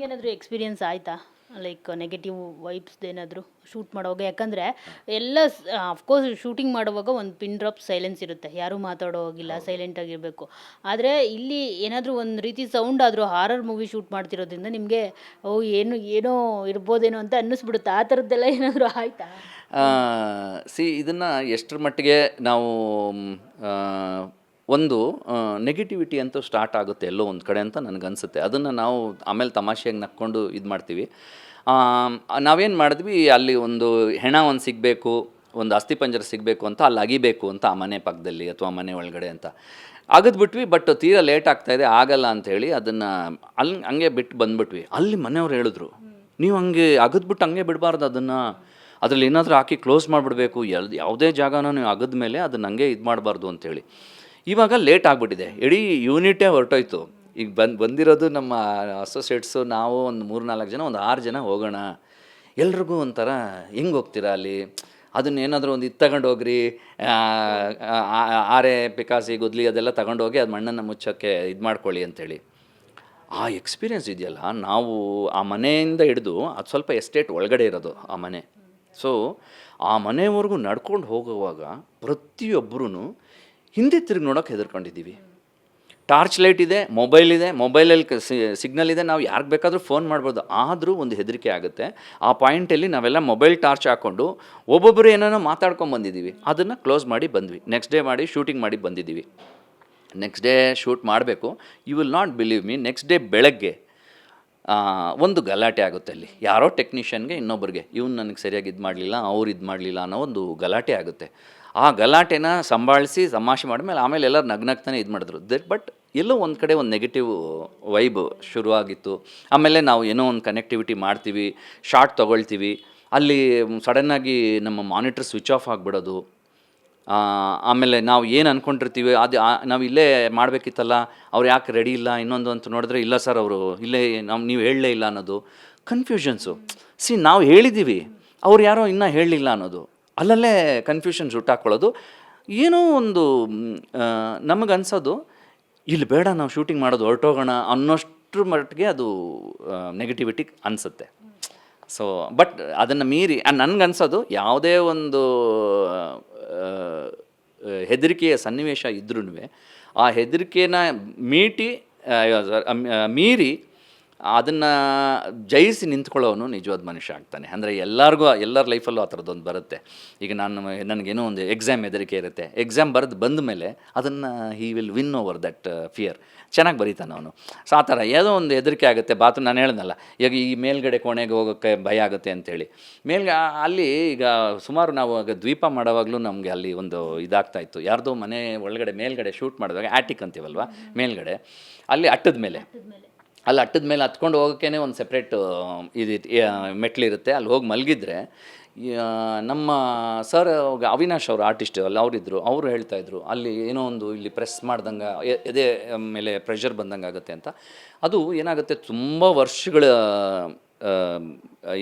ನಿಮ್ಗೇನಾದರೂ ಎಕ್ಸ್ಪೀರಿಯನ್ಸ್ ಆಯಿತಾ? Like negative vibes ಏನಾದರೂ ಶೂಟ್ ಮಾಡುವಾಗ? ಯಾಕಂದರೆ ಎಲ್ಲ ಅಫ್ಕೋರ್ಸ್ ಶೂಟಿಂಗ್ ಮಾಡುವಾಗ ಒಂದು ಪಿನ್ ಡ್ರಾಪ್ ಸೈಲೆನ್ಸ್ ಇರುತ್ತೆ. ಯಾರೂ ಮಾತಾಡೋ ಹೋಗಿಲ್ಲ ಸೈಲೆಂಟ್ ಆಗಿರಬೇಕು. ಆದರೆ ಇಲ್ಲಿ ಏನಾದರೂ ಒಂದು ರೀತಿ ಸೌಂಡ್ ಆದರೂ ಹಾರರ್ ಮೂವಿ ಶೂಟ್ ಮಾಡ್ತಿರೋದ್ರಿಂದ ನಿಮಗೆ ಓ ಏನು ಏನೋ ಇರ್ಬೋದೇನೋ ಅಂತ ಅನ್ನಿಸ್ಬಿಡುತ್ತೆ. ಆ ಥರದ್ದೆಲ್ಲ ಏನಾದರೂ ಆಯಿತಾ? ಸಿ ಇದನ್ನು ಎಷ್ಟರ ಮಟ್ಟಿಗೆ ನಾವು ಒಂದು ನೆಗೆಟಿವಿಟಿ ಅಂತೂ ಸ್ಟಾರ್ಟ್ ಆಗುತ್ತೆ ಎಲ್ಲೋ ಒಂದು ಕಡೆ ಅಂತ ನನಗನ್ಸುತ್ತೆ. ಅದನ್ನು ನಾವು ಆಮೇಲೆ ತಮಾಷೆಯಾಗಿ ನಕ್ಕೊಂಡು ಇದು ಮಾಡ್ತೀವಿ. ನಾವೇನು ಮಾಡಿದ್ವಿ, ಅಲ್ಲಿ ಒಂದು ಹೆಣ ಒಂದು ಸಿಗಬೇಕು, ಒಂದು ಅಸ್ಥಿಪಂಜರ ಸಿಗಬೇಕು ಅಂತ ಅಲ್ಲಿ ಅಗಿಬೇಕು ಅಂತ ಆ ಮನೆ ಪಕ್ಕದಲ್ಲಿ ಅಥವಾ ಮನೆ ಒಳಗಡೆ ಅಂತ. ಅಗದ್ಬಿಟ್ವಿ ಬಟ್ ತೀರಾ ಲೇಟ್ ಆಗ್ತಾಯಿದೆ ಆಗಲ್ಲ ಅಂತ ಹೇಳಿ ಅದನ್ನು ಅಲ್ಲಿ ಹಂಗೆ ಬಿಟ್ಟು ಬಂದ್ಬಿಟ್ವಿ. ಅಲ್ಲಿ ಮನೆಯವ್ರು ಹೇಳಿದ್ರು, ನೀವು ಹಂಗೆ ಅಗದ್ಬಿಟ್ಟು ಹಂಗೆ ಬಿಡಬಾರ್ದು ಅದನ್ನು. ಅದರಲ್ಲಿ ಏನಾದರೂ ಹಾಕಿ ಕ್ಲೋಸ್ ಮಾಡಿಬಿಡಬೇಕು. ಎಲ್ ಯಾವುದೇ ಜಾಗನ ನೀವು ಅಗದ ಮೇಲೆ ಅದನ್ನ ಹಂಗೆ ಇದು ಮಾಡಬಾರ್ದು ಅಂತೇಳಿ ಇವಾಗ ಲೇಟ್ ಆಗಿಬಿಟ್ಟಿದೆ. ಇಡೀ ಯೂನಿಟೇ ಹೊರಟೋಯ್ತು. ಈಗ ಬಂದು ಬಂದಿರೋದು ನಮ್ಮ ಅಸೋಸಿಯೇಟ್ಸು ನಾವು ಒಂದು ಮೂರು ನಾಲ್ಕು ಜನ ಒಂದು ಆರು ಜನ ಹೋಗೋಣ. ಎಲ್ರಿಗೂ ಒಂಥರ ಹೆಂಗೆ ಹೋಗ್ತೀರಾ ಅಲ್ಲಿ? ಅದನ್ನೇನಾದರೂ ಒಂದು ಇದು ತಗೊಂಡು ಹೋಗ್ರಿ ಆ, ಆ- ಆರೆ ಪಿಕಾಸಿ ಗುದ್ಲಿ ಅದೆಲ್ಲ ತಗೊಂಡೋಗಿ ಅದು ಮಣ್ಣನ್ನು ಮುಚ್ಚೋಕ್ಕೆ ಇದು ಮಾಡ್ಕೊಳ್ಳಿ ಅಂತೇಳಿ. ಆ ಎಕ್ಸ್ಪೀರಿಯನ್ಸ್ ಇದೆಯಲ್ಲ ನಾವು ಆ ಮನೆಯಿಂದ ಹಿಡಿದು ಅದು ಸ್ವಲ್ಪ ಎಸ್ಟೇಟ್ ಒಳಗಡೆ ಇರೋದು ಆ ಮನೆ. ಸೊ ಆ ಮನೆವರೆಗೂ ನಡ್ಕೊಂಡು ಹೋಗುವಾಗ ಪ್ರತಿಯೊಬ್ಬರೂ ಹಿಂದೆ ತಿರುಗಿ ನೋಡೋಕೆ ಹೆದರ್ಕೊಂಡಿದ್ದೀವಿ. ಟಾರ್ಚ್ ಲೈಟ್ ಇದೆ ಮೊಬೈಲ್ ಇದೆ ಮೊಬೈಲಲ್ಲಿ ಸಿಗ್ನಲ್ ಇದೆ, ನಾವು ಯಾರಿಗೆ ಬೇಕಾದರೂ ಫೋನ್ ಮಾಡ್ಬೋದು. ಆದರೂ ಒಂದು ಹೆದರಿಕೆ ಆಗುತ್ತೆ. ಆ ಪಾಯಿಂಟಲ್ಲಿ ನಾವೆಲ್ಲ ಮೊಬೈಲ್ ಟಾರ್ಚ್ ಹಾಕ್ಕೊಂಡು ಒಬ್ಬೊಬ್ಬರು ಏನೇನೋ ಮಾತಾಡ್ಕೊಂಡು ಬಂದಿದ್ದೀವಿ. ಅದನ್ನು ಕ್ಲೋಸ್ ಮಾಡಿ ಬಂದ್ವಿ. ನೆಕ್ಸ್ಟ್ ಡೇ ಮಾಡಿ ಶೂಟಿಂಗ್ ಮಾಡಿ ಬಂದಿದ್ದೀವಿ. ನೆಕ್ಸ್ಟ್ ಡೇ ಶೂಟ್ ಮಾಡಬೇಕು. You will not believe me next day ಬೆಳಗ್ಗೆ ಒಂದು ಗಲಾಟೆ ಆಗುತ್ತೆ ಅಲ್ಲಿ. ಯಾರೋ ಟೆಕ್ನಿಷಿಯನ್ಗೆ ಇನ್ನೊಬ್ಬರಿಗೆ, ಇವ್ನು ನನಗೆ ಸರಿಯಾಗಿ ಇದು ಮಾಡಲಿಲ್ಲ, ಅವ್ರು ಇದು ಮಾಡಲಿಲ್ಲ ಅನ್ನೋ ಒಂದು ಗಲಾಟೆ ಆಗುತ್ತೆ. ಆ ಗಲಾಟೆನ ಸಂಭಾಳಿಸಿ, ತಮಾಷೆ ಮಾಡಿದ್ಮೇಲೆ ಆಮೇಲೆ ಎಲ್ಲರೂ ನಗ್ನಗ್ತಾನೆ ಇದು ಮಾಡಿದ್ರು. ದಟ್ ಬಟ್ ಎಲ್ಲೋ ಒಂದು ಕಡೆ ಒಂದು ನೆಗೆಟಿವ್ ವೈಬ್ ಶುರುವಾಗಿತ್ತು. ಆಮೇಲೆ ನಾವು ಏನೋ ಒಂದು ಕನೆಕ್ಟಿವಿಟಿ ಮಾಡ್ತೀವಿ ಶಾರ್ಟ್ ತೊಗೊಳ್ತೀವಿ. ಅಲ್ಲಿ ಸಡನ್ನಾಗಿ ನಮ್ಮ ಮಾನಿಟ್ರ್ ಸ್ವಿಚ್ ಆಫ್ ಆಗಿಬಿಡೋದು. ಆಮೇಲೆ ನಾವು ಏನು ಅಂದ್ಕೊಂಡಿರ್ತೀವಿ ಅದು ನಾವು ಇಲ್ಲೇ ಮಾಡಬೇಕಿತ್ತಲ್ಲ, ಅವ್ರು ಯಾಕೆ ರೆಡಿ ಇಲ್ಲ, ಇನ್ನೊಂದು ಅಂತ ನೋಡಿದ್ರೆ ಇಲ್ಲ ಸರ್ ಅವರು, ಇಲ್ಲೇ ನಮ್ಮ ನೀವು ಹೇಳಲೇ ಇಲ್ಲ ಅನ್ನೋದು. ಕನ್ಫ್ಯೂಷನ್ಸು ಸಿ ನಾವು ಹೇಳಿದ್ದೀವಿ, ಅವ್ರು ಯಾರೋ ಇನ್ನೂ ಹೇಳಲಿಲ್ಲ ಅನ್ನೋದು. ಅಲ್ಲಲ್ಲೇ ಕನ್ಫ್ಯೂಷನ್ ಹಾಕ್ಕೊಳ್ಳೋದು ಏನೋ ಒಂದು ನಮಗೆ ಅನ್ಸೋದು, ಇಲ್ಲಿ ಬೇಡ, ನಾವು ಶೂಟಿಂಗ್ ಮಾಡೋದು ಹೊರಟೋಗೋಣ ಅನ್ನೋಷ್ಟ್ರ ಮಟ್ಟಿಗೆ ಅದು ನೆಗೆಟಿವಿಟಿ ಅನಿಸುತ್ತೆ. ಸೊ ಬಟ್ ಅದನ್ನು ಮೀರಿ ನನಗನ್ಸೋದು ಯಾವುದೇ ಒಂದು ಹೆದರಿಕೆಯ ಸನ್ನಿವೇಶ ಇದ್ರೂ ಆ ಹೆದರಿಕೆನ ಮೀಟಿ ಮೀರಿ ಅದನ್ನು ಜಯಿಸಿ ನಿಂತ್ಕೊಳ್ಳೋನು ನಿಜವಾದ ಮನುಷ್ಯ ಆಗ್ತಾನೆ. ಅಂದರೆ ಎಲ್ಲರಿಗೂ, ಎಲ್ಲರ ಲೈಫಲ್ಲೂ ಆ ಥರದ್ದೊಂದು ಬರುತ್ತೆ. ಈಗ ನಾನು ನನಗೇನೋ ಒಂದು ಎಕ್ಸಾಮ್ ಹೆದರಿಕೆ ಇರುತ್ತೆ. ಎಕ್ಸಾಮ್ ಬರೆದು ಬಂದ ಮೇಲೆ ಅದನ್ನು he will win over that fear ಚೆನ್ನಾಗಿ ಬರೀತಾನೆ ಅವನು. ಸೊ ಆ ಥರ ಯಾವುದೋ ಒಂದು ಹೆದರಿಕೆ ಆಗುತ್ತೆ. ಬಾತು ನಾನು ಹೇಳ್ದಲ್ಲ ಈಗ ಈ ಮೇಲ್ಗಡೆ ಕೋಣೆಗೆ ಹೋಗೋಕ್ಕೆ ಭಯ ಆಗುತ್ತೆ ಅಂಥೇಳಿ ಮೇಲ್ಗ ಅಲ್ಲಿ ಈಗ ಸುಮಾರು ನಾವು ಆಗ ದ್ವೀಪ ಮಾಡೋವಾಗಲೂ ನಮಗೆ ಅಲ್ಲಿ ಒಂದು ಇದಾಗ್ತಾ ಇತ್ತು. ಯಾರ್ದೋ ಮನೆ ಒಳಗಡೆ, ಮೇಲ್ಗಡೆ ಶೂಟ್ ಮಾಡಿದಾಗ ಆ್ಯಟಿಕ್ ಅಂತೀವಲ್ವ? ಮೇಲ್ಗಡೆ. ಅಲ್ಲಿ ಅಟ್ಟದ ಮೇಲೆ ಅಲ್ಲಿ ಅಟ್ಟದ ಮೇಲೆ ಹತ್ಕೊಂಡು ಹೋಗೋಕ್ಕೇ ಒಂದು ಸೆಪ್ರೇಟ್ ಇದು ಮೆಟ್ಲಿರುತ್ತೆ. ಅಲ್ಲಿ ಹೋಗಿ ಮಲಗಿದ್ರೆ ನಮ್ಮ ಸರ್ ಅವಿನಾಶ್ ಅವರು ಆರ್ಟಿಸ್ಟ್ ಅಲ್ಲಿ ಅವರಿದ್ದರು ಅವರು ಹೇಳ್ತಾಯಿದ್ರು ಅಲ್ಲಿ ಏನೋ ಒಂದು ಇಲ್ಲಿ ಪ್ರೆಸ್ ಮಾಡ್ದಂಗೆ ಎದೆ ಮೇಲೆ ಪ್ರೆಷರ್ ಬಂದಂಗೆ ಆಗುತ್ತೆ ಅಂತ. ಅದು ಏನಾಗುತ್ತೆ, ತುಂಬ ವರ್ಷಗಳ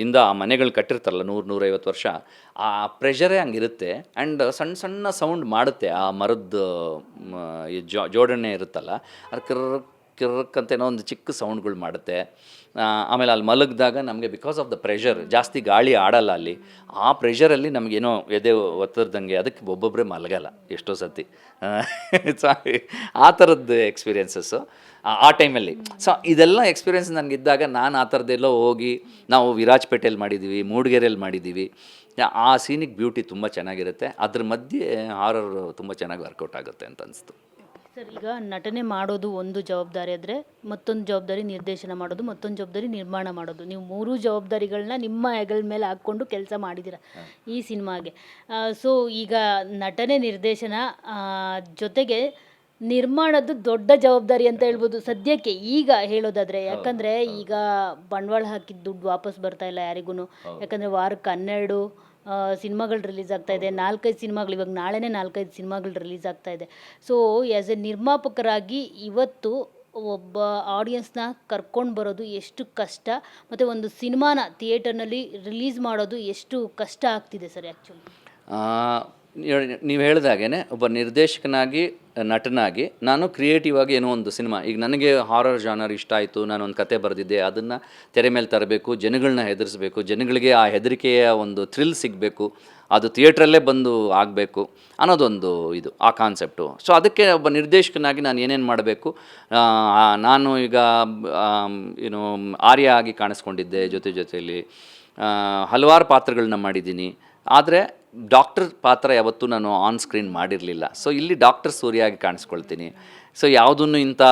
ಇಂದ ಆ ಮನೆಗಳು ಕಟ್ಟಿರ್ತಾರಲ್ಲ, ನೂರು, ನೂರೈವತ್ತು ವರ್ಷ, ಆ ಪ್ರೆಷರೇ ಹಂಗಿರುತ್ತೆ. ಆ್ಯಂಡ್ ಸಣ್ಣ ಸಣ್ಣ ಸೌಂಡ್ ಮಾಡುತ್ತೆ, ಆ ಮರದ ಜೋಡಣೆ ಇರುತ್ತಲ್ಲ ಅದು ಕಿರ್ ಅಂತ ಏನೋ ಒಂದು ಚಿಕ್ಕ ಸೌಂಡ್ಗಳು ಮಾಡುತ್ತೆ. ಆಮೇಲೆ ಅಲ್ಲಿ ಮಲಗಿದಾಗ ನಮಗೆ ಬಿಕಾಸ್ ಆಫ್ ದ ಪ್ರೆಷರ್ ಜಾಸ್ತಿ ಗಾಳಿ ಆಡಲ್ಲ ಅಲ್ಲಿ, ಆ ಪ್ರೆಷರಲ್ಲಿ ನಮಗೇನೋ ಎದೆ ಒತ್ತರ್ದಂಗೆ ಅದಕ್ಕೆ ಒಬ್ಬೊಬ್ಬರೇ ಮಲಗಲ್ಲ ಎಷ್ಟೋ ಸತಿ. ಆ ಥರದ್ದು ಎಕ್ಸ್ಪೀರಿಯೆನ್ಸಸ್ಸು ಆ ಟೈಮಲ್ಲಿ ಸೊ ಇದೆಲ್ಲ ಎಕ್ಸ್ಪೀರಿಯೆನ್ಸ್ ನನಗಿದ್ದಾಗ ನಾನು ಆ ಥರದ್ದೆಲ್ಲೋ ಹೋಗಿ, ನಾವು ವಿರಾಜ್ಪೇಟೆಯಲ್ಲಿ ಮಾಡಿದ್ದೀವಿ ಮೂಡಿಗೆರೆಯಲ್ಲಿ ಮಾಡಿದ್ದೀವಿ ಆ ಸೀನಿಗೆ ಬ್ಯೂಟಿ ತುಂಬ ಚೆನ್ನಾಗಿರುತ್ತೆ. ಅದ್ರ ಮಧ್ಯೆ ಹಾರರ್ ತುಂಬ ಚೆನ್ನಾಗಿ ವರ್ಕೌಟ್ ಆಗುತ್ತೆ ಅಂತ ಅನಿಸ್ತು. ಸರ್ ಈಗ ನಟನೆ ಮಾಡೋದು ಒಂದು ಜವಾಬ್ದಾರಿ ಆದರೆ ಮತ್ತೊಂದು ಜವಾಬ್ದಾರಿ ನಿರ್ದೇಶನ ಮಾಡೋದು ಮತ್ತೊಂದು ಜವಾಬ್ದಾರಿ ನಿರ್ಮಾಣ ಮಾಡೋದು. ನೀವು ಮೂರು ಜವಾಬ್ದಾರಿಗಳನ್ನ ನಿಮ್ಮ ಹೆಗಲ ಮೇಲೆ ಹಾಕ್ಕೊಂಡು ಕೆಲಸ ಮಾಡಿದ್ದೀರ ಈ ಸಿನಿಮಾಗೆ. ಸೊ ಈಗ ನಟನೆ ನಿರ್ದೇಶನ ಜೊತೆಗೆ ನಿರ್ಮಾಣದ್ದು ದೊಡ್ಡ ಜವಾಬ್ದಾರಿ ಅಂತ ಹೇಳ್ಬೋದು. ಸದ್ಯಕ್ಕೆ ಈಗ ಹೇಳೋದಾದ್ರೆ ಯಾಕಂದ್ರೆ ಈಗ ಬಂಡವಾಳ ಹಾಕಿದ ದುಡ್ಡು ವಾಪಸ್ ಬರ್ತಾ ಇಲ್ಲ ಯಾರಿಗೂ ಯಾಕಂದ್ರೆ ವಾರಕ್ಕೆ ಹನ್ನೆರಡು ಸಿನಿಮಾಗಳು ರಿಲೀಸ್ ಆಗ್ತಾ ಇದೆ. ನಾಲ್ಕೈದು ಸಿನಿಮಾಗಳು, ಇವಾಗ ನಾಳೆನೇ ನಾಲ್ಕೈದು ಸಿನಿಮಾಗಳು ರಿಲೀಸ್ ಆಗ್ತಾ ಇದೆ. ಸೊ ಆ್ಯಸ್ ಎ ನಿರ್ಮಾಪಕರಾಗಿ ಇವತ್ತು ಒಬ್ಬ ಆಡಿಯನ್ಸ್ನ ಕರ್ಕೊಂಡು ಬರೋದು ಎಷ್ಟು ಕಷ್ಟ, ಮತ್ತು ಒಂದು ಸಿನಿಮಾನ ಥಿಯೇಟರ್ನಲ್ಲಿ ರಿಲೀಸ್ ಮಾಡೋದು ಎಷ್ಟು ಕಷ್ಟ ಆಗ್ತಿದೆ ಸರ್ ಆ್ಯಕ್ಚುಲಿ ನೀವು ಹೇಳಿದಾಗೇ ಒಬ್ಬ ನಿರ್ದೇಶಕನಾಗಿ ನಟನಾಗಿ ನಾನು ಕ್ರಿಯೇಟಿವ್ ಆಗಿ ಏನೋ ಒಂದು ಸಿನಿಮಾ ಈಗ ನನಗೆ ಹಾರರ್ ಜಾನರ್ ಇಷ್ಟ ಆಯಿತು, ನಾನು ಒಂದು ಕತೆ ಬರೆದಿದ್ದೆ, ಅದನ್ನು ತೆರೆ ಮೇಲೆ ತರಬೇಕು ಜನಗಳನ್ನ ಹೆದರಿಸಬೇಕು, ಜನಗಳಿಗೆ ಆ ಹೆದರಿಕೆಯ ಒಂದು ಥ್ರಿಲ್ ಸಿಗಬೇಕು, ಅದು ಥಿಯೇಟ್ರಲ್ಲೇ ಬಂದು ಆಗಬೇಕು ಅನ್ನೋದೊಂದು ಇದು, ಆ ಕಾನ್ಸೆಪ್ಟು ಸೊ ಅದಕ್ಕೆ ಒಬ್ಬ ನಿರ್ದೇಶಕನಾಗಿ ನಾನು ಏನೇನು ಮಾಡಬೇಕು ನಾನು ಈಗ ಏನು ಆರ್ಯ ಆಗಿ ಕಾಣಿಸ್ಕೊಂಡಿದ್ದೆ ಜೊತೆ ಜೊತೆಯಲ್ಲಿ ಹಲವಾರು ಪಾತ್ರಗಳನ್ನ ಮಾಡಿದ್ದೀನಿ. ಆದರೆ ಡಾಕ್ಟರ್ ಪಾತ್ರ ಯಾವತ್ತೂ ನಾನು ಆನ್ ಸ್ಕ್ರೀನ್ ಮಾಡಿರಲಿಲ್ಲ. ಸೊ ಇಲ್ಲಿ ಡಾಕ್ಟರ್ ಸೂರ್ಯಾಗಿ ಕಾಣಿಸ್ಕೊಳ್ತೀನಿ. ಸೊ ಯಾವುದನ್ನು ಇಂಥ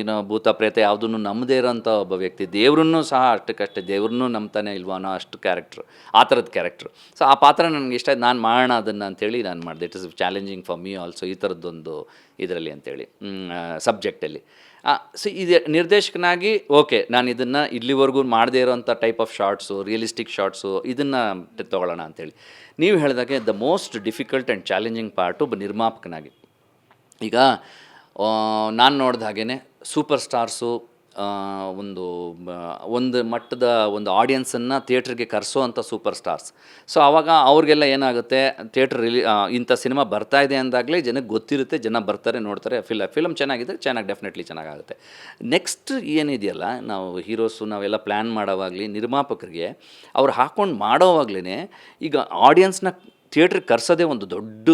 ಏನೋ ಭೂತ ಪ್ರೇತ ಯಾವುದನ್ನು ನಮ್ಮದೇ ಇರೋಂಥ ಒಬ್ಬ ವ್ಯಕ್ತಿ, ದೇವ್ರನ್ನೂ ಸಹ ಅಷ್ಟಕ್ಕಷ್ಟೇ, ದೇವ್ರನ್ನೂ ನಂಬ್ತಾನೆ ಅನ್ನೋ ಅಷ್ಟು ಕ್ಯಾರೆಕ್ಟ್ರು ಆ ಥರದ ಕ್ಯಾರೆಕ್ಟ್ರು ಸೊ ಆ ಪಾತ್ರ ನನಗೆ ಇಷ್ಟ ಆಯ್ತು. ನಾನು ಮಾಡೋಣ ಅದನ್ನು ಅಂತೇಳಿ ನಾನು ಮಾಡಿದೆ. It is challenging for me also ಈ ಥರದ್ದೊಂದು ಇದರಲ್ಲಿ ಅಂತೇಳಿ ಸಬ್ಜೆಕ್ಟಲ್ಲಿ ಸೊ ಇದು ನಿರ್ದೇಶಕನಾಗಿ ಓಕೆ ನಾನು ಇದನ್ನು ಇಲ್ಲಿವರೆಗೂ ಮಾಡದೇ ಇರೋಂಥ type of shorts realistic shorts ಇದನ್ನು ತೊಗೊಳ್ಳೋಣ ಅಂತೇಳಿ. ನೀವು ಹೇಳಿದಾಗೆ the most difficult and challenging part ಒಬ್ಬ ನಿರ್ಮಾಪಕನಾಗಿ. ಈಗ ನಾನು ನೋಡಿದ ಹಾಗೇ ಸೂಪರ್ ಸ್ಟಾರ್ಸು ಒಂದು ಒಂದು ಮಟ್ಟದ ಒಂದು ಆಡಿಯನ್ಸನ್ನು ಥಿಯೇಟ್ರಿಗೆ ಕರೆಸೋ ಅಂಥ ಸೂಪರ್ ಸ್ಟಾರ್ಸ್ ಸೊ ಆವಾಗ ಅವ್ರಿಗೆಲ್ಲ ಏನಾಗುತ್ತೆ? ಥಿಯೇಟ್ರ್ ರಿಲಿ ಇಂಥ ಸಿನಿಮಾ ಬರ್ತಾ ಇದೆ ಅಂದಾಗಲೇ ಜನಕ್ಕೆ ಗೊತ್ತಿರುತ್ತೆ, ಜನ ಬರ್ತಾರೆ, ನೋಡ್ತಾರೆ ಫಿಲ್ ಫಿಲಮ್ ಚೆನ್ನಾಗಿದೆ, ಚೆನ್ನಾಗಿ ಡೆಫಿನೆಟ್ಲಿ ಚೆನ್ನಾಗಾಗುತ್ತೆ. ನೆಕ್ಸ್ಟ್ ಏನಿದೆಯಲ್ಲ, ನಾವು ಹೀರೋಸು ನಾವೆಲ್ಲ ಪ್ಲ್ಯಾನ್ ಮಾಡೋವಾಗಲಿ, ನಿರ್ಮಾಪಕರಿಗೆ ಅವ್ರು ಹಾಕ್ಕೊಂಡು ಮಾಡೋವಾಗ್ಲೇ ಈಗ ಆಡಿಯನ್ಸ್ನ ಥಿಯೇಟ್ರಿಗೆ ಕರ್ಸೋದೇ ಒಂದು ದೊಡ್ಡ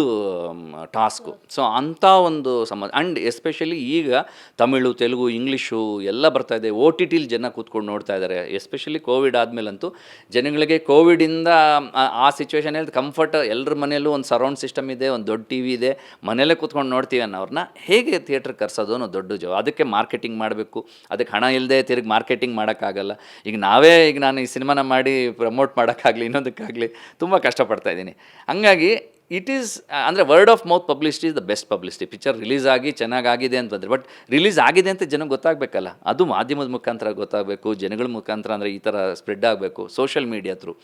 ಟಾಸ್ಕು. ಸೊ ಅಂಥ ಒಂದು ಸಮ ಆ್ಯಂಡ್ ಎಸ್ಪೆಷಲಿ ಈಗ ತಮಿಳು, ತೆಲುಗು, ಇಂಗ್ಲೀಷು ಎಲ್ಲ ಬರ್ತಾ ಇದೆ. ಓ ಟಿ ಟಿಲಿ ಜನ ಕೂತ್ಕೊಂಡು ನೋಡ್ತಾ ಇದ್ದಾರೆ. ಎಸ್ಪೆಷಲಿ ಕೋವಿಡ್ ಆದಮೇಲಂತೂ ಜನಗಳಿಗೆ ಕೋವಿಡಿಂದ, ಆ- ಸಿಚುವೇಶನಲ್ಲಿ ಕಂಫರ್ಟ್ ಎಲ್ಲರ ಮನೆಯಲ್ಲೂ ಒಂದು ಸರೌಂಡ್ ಸಿಸ್ಟಮ್ ಇದೆ, ಒಂದು ದೊಡ್ಡ ಟಿ ವಿ ಇದೆ. ಮನೆಯಲ್ಲೇ ಕೂತ್ಕೊಂಡು ನೋಡ್ತೀವಿ ಅನ್ನೋರನ್ನ ಹೇಗೆ ಥಿಯೇಟ್ರಿಗೆ ಕರ್ಸೋದು ಅನ್ನೋ ದೊಡ್ಡ ಜವಾಬ್ ಅದಕ್ಕೆ ಮಾರ್ಕೆಟಿಂಗ್ ಮಾಡಬೇಕು. ಅದಕ್ಕೆ ಹಣ ಇಲ್ಲದೆ ತಿರುಗಿ ಮಾರ್ಕೆಟಿಂಗ್ ಮಾಡೋಕ್ಕಾಗಲ್ಲ. ಈಗ ನಾವೇ, ಈಗ ನಾನು ಈ ಸಿನಿಮಾನ ಮಾಡಿ ಪ್ರಮೋಟ್ ಮಾಡೋಕ್ಕಾಗಲಿ, ಇನ್ನೊಂದಕ್ಕಾಗಲಿ, ತುಂಬ ಕಷ್ಟಪಡ್ತಾ ಇದ್ದೀನಿ. ಹಂಗಾಗಿ ಇಟ್ ಈಸ್ ಅಂದರೆ word of mouth publicity is the best publicity picture release ಆಗಿ ಚೆನ್ನಾಗಾಗಿದೆ ಅಂತ ಬಂದರೆ ಬಟ್ ರಿಲೀಸ್ ಆಗಿದೆ ಅಂತ ಜನಕ್ಕೆ ಗೊತ್ತಾಗಬೇಕಲ್ಲ. ಅದು ಮಾಧ್ಯಮದ ಮುಖಾಂತರ ಗೊತ್ತಾಗಬೇಕು, ಜನಗಳ ಮುಖಾಂತರ ಅಂದರೆ ಈ ಥರ ಸ್ಪ್ರೆಡ್ ಆಗಬೇಕು ಸೋಷಿಯಲ್ ಮೀಡಿಯಾ ಥ್ರೂ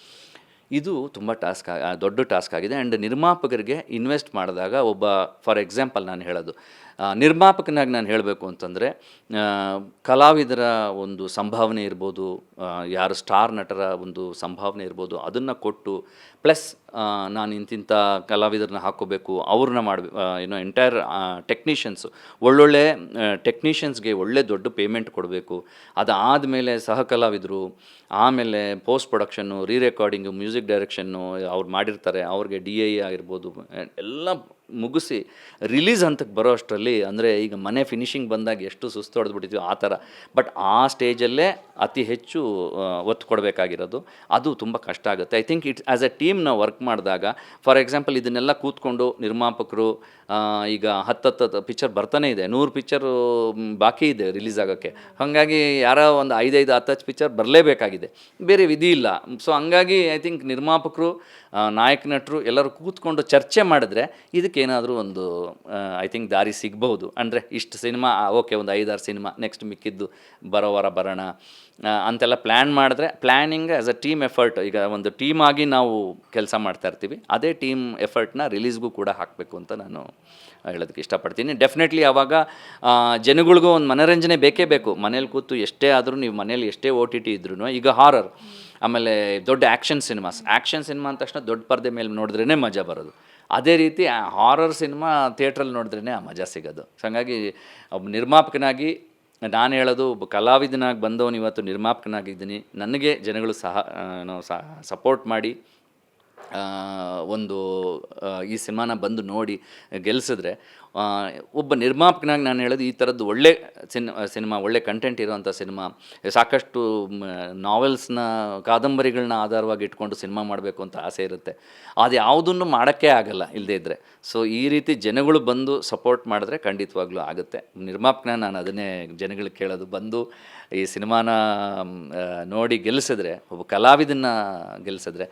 ಇದು ತುಂಬ ಟಾಸ್ಕ್ ದೊಡ್ಡ ಟಾಸ್ಕ್ ಆಗಿದೆ. ಆ್ಯಂಡ್ ನಿರ್ಮಾಪಕರಿಗೆ ಇನ್ವೆಸ್ಟ್ ಮಾಡಿದಾಗ ಒಬ್ಬ ಫಾರ್ ಎಕ್ಸಾಂಪಲ್ ನಾನು ಹೇಳೋದು ನಿರ್ಮಾಪಕನಾಗಿ ನಾನು ಹೇಳಬೇಕು ಅಂತಂದರೆ ಕಲಾವಿದರ ಒಂದು ಸಂಭಾವನೆ ಇರ್ಬೋದು ಯಾರು ಸ್ಟಾರ್ ನಟರ ಒಂದು ಸಂಭಾವನೆ ಇರ್ಬೋದು, ಅದನ್ನು ಕೊಟ್ಟು ಪ್ಲಸ್ ನಾನು ಇಂತಿಂಥ ಕಲಾವಿದರನ್ನ ಹಾಕೋಬೇಕು ಅವ್ರನ್ನ ಮಾಡ ಏನೋ ಎಂಟೈರ್ ಟೆಕ್ನಿಷಿಯನ್ಸು. ಒಳ್ಳೊಳ್ಳೆ ಟೆಕ್ನಿಷಿಯನ್ಸ್ಗೆ ಒಳ್ಳೆ ದೊಡ್ಡ ಪೇಮೆಂಟ್ ಕೊಡಬೇಕು. ಅದಾದಮೇಲೆ ಸಹ ಕಲಾವಿದರು ಆಮೇಲೆ post production, re recording, music direction ಅವ್ರು ಮಾಡಿರ್ತಾರೆ. ಅವ್ರಿಗೆ ಡಿ ಐ ಆಗಿರ್ಬೋದು ಎಲ್ಲ ಮುಗಿಸಿ ರಿಲೀಸ್ ಹಂತಕ್ಕೆ ಬರೋ ಅಷ್ಟರಲ್ಲಿ ಅಂದರೆ ಈಗ ಮನೆ ಫಿನಿಶಿಂಗ್ ಬಂದಾಗ ಎಷ್ಟು ಸುಸ್ತು ಹೊಡೆದ್ಬಿಟ್ಟಿದ್ವಿ ಆ ಥರ. ಬಟ್ ಆ ಸ್ಟೇಜಲ್ಲೇ ಅತಿ ಹೆಚ್ಚು ಒತ್ತು ಕೊಡಬೇಕಾಗಿರೋದು. ಅದು ತುಂಬ ಕಷ್ಟ ಆಗುತ್ತೆ. I think it's as a team ನಾವು ವರ್ಕ್ ಮಾಡಿದಾಗ ಫಾರ್ ಎಕ್ಸಾಂಪಲ್ ಇದನ್ನೆಲ್ಲ ಕೂತ್ಕೊಂಡು ನಿರ್ಮಾಪಕರು ಈಗ ಹತ್ತತ್ತು ಪಿಕ್ಚರ್ ಬರ್ತಾನೆ ಇದೆ. ನೂರು ಪಿಕ್ಚರು ಬಾಕಿ ಇದೆ ರಿಲೀಸ್ ಆಗೋಕ್ಕೆ. ಹಾಗಾಗಿ ಯಾರೋ ಒಂದು ಐದೈದು ಹತ್ತು ಪಿಕ್ಚರ್ ಬರಲೇಬೇಕಾಗಿದೆ. ಬೇರೆ ವಿಧಿ ಇಲ್ಲ. ಸೊ ಹಂಗಾಗಿ ಐ ಥಿಂಕ್ ನಿರ್ಮಾಪಕರು ನಾಯಕ ನಟರು ಎಲ್ಲರೂ ಕೂತ್ಕೊಂಡು ಚರ್ಚೆ ಮಾಡಿದ್ರೆ ಇದಕ್ಕೇನಾದರೂ ಒಂದು ಐ ಥಿಂಕ್ ದಾರಿ ಸಿಗ್ಬೋದು ಅಂದರೆ ಇಷ್ಟು ಸಿನಿಮಾ ಓಕೆ ಒಂದು ಐದಾರು ಸಿನಿಮಾ ನೆಕ್ಸ್ಟ್ ಮಿಕ್ಕಿದ್ದು ಬರೋವರ ಬರೋಣ ಅಂತೆಲ್ಲ ಪ್ಲ್ಯಾನ್ ಮಾಡಿದ್ರೆ planning as a team effort ಈಗ ಒಂದು ಟೀಮ್ ಆಗಿ ನಾವು ಕೆಲಸ ಮಾಡ್ತಾ ಇರ್ತೀವಿ. ಅದೇ ಟೀಮ್ ಎಫರ್ಟ್ನ ರಿಲೀಸ್ಗೂ ಕೂಡ ಹಾಕಬೇಕು ಅಂತ ನಾನು ಹೇಳೋದಕ್ಕೆ ಇಷ್ಟಪಡ್ತೀನಿ. ಡೆಫಿನೆಟ್ಲಿ ಆವಾಗ ಜನಗಳಿಗೂ ಒಂದು ಮನೋರಂಜನೆ ಬೇಕೇ ಬೇಕು. ಮನೇಲಿ ಕೂತು ಎಷ್ಟೇ ಆದರೂ ನೀವು ಮನೇಲಿ ಎಷ್ಟೇ ಓ ಟಿ ಟಿ ಇದ್ರೂ ಈಗ ಹಾರರ್ ಆಮೇಲೆ ದೊಡ್ಡ ಆ್ಯಕ್ಷನ್ ಸಿನಿಮಾಸ್ ಆ್ಯಕ್ಷನ್ ಸಿನಿಮಾ ಅಂದ ತಕ್ಷಣ ದೊಡ್ಡ ಪರ್ದೆ ಮೇಲೆ ನೋಡಿದ್ರೇ ಮಜಾ ಬರೋದು. ಅದೇ ರೀತಿ ಹಾರರ್ ಸಿನಿಮಾ ಥಿಯೇಟ್ರಲ್ಲಿ ನೋಡಿದ್ರೇ ಆ ಮಜಾ ಸಿಗೋದು. ಸೊ ಹಂಗಾಗಿ ಒಬ್ಬ ನಿರ್ಮಾಪಕನಾಗಿ ನಾನು ಹೇಳೋದು ಒಬ್ಬ ಕಲಾವಿದನಾಗಿ ಬಂದವನು ಇವತ್ತು ನಿರ್ಮಾಪಕನಾಗಿದ್ದೀನಿ. ನನಗೆ ಜನಗಳು ಸಹ ಸಪೋರ್ಟ್ ಮಾಡಿ ಒಂದು ಈ ಸಿನಿಮಾನ ಬಂದು ನೋಡಿ ಗೆಲ್ಲಿಸಿದ್ರೆ ಒಬ್ಬ ನಿರ್ಮಾಪಕನಾಗಿ ನಾನು ಹೇಳೋದು ಈ ಥರದ್ದು ಒಳ್ಳೆ ಸಿನ್ ಸಿನಿಮಾ, ಒಳ್ಳೆ ಕಂಟೆಂಟ್ ಇರುವಂಥ ಸಿನಿಮಾ, ಸಾಕಷ್ಟು ನಾವೆಲ್ಸ್ನ ಕಾದಂಬರಿಗಳನ್ನ ಆಧಾರವಾಗಿ ಇಟ್ಕೊಂಡು ಸಿನಿಮಾ ಮಾಡಬೇಕು ಅಂತ ಆಸೆ ಇರುತ್ತೆ. ಅದು ಯಾವುದನ್ನು ಮಾಡೋಕ್ಕೆ ಆಗಲ್ಲ ಇಲ್ಲದೇ ಇದ್ದರೆ ಸೊ ಈ ರೀತಿ ಜನಗಳು ಬಂದು ಸಪೋರ್ಟ್ ಮಾಡಿದ್ರೆ ಖಂಡಿತವಾಗ್ಲೂ ಆಗುತ್ತೆ. ನಿರ್ಮಾಪಕನ ನಾನು ಅದನ್ನೇ ಜನಗಳಿಗೆ ಕೇಳೋದು. ಬಂದು ಈ ಸಿನಿಮಾನ ನೋಡಿ ಗೆಲ್ಲಿಸಿದ್ರೆ ಒಬ್ಬ ಕಲಾವಿದನ್ನ ಗೆಲ್ಲಿಸಿದ್ರೆ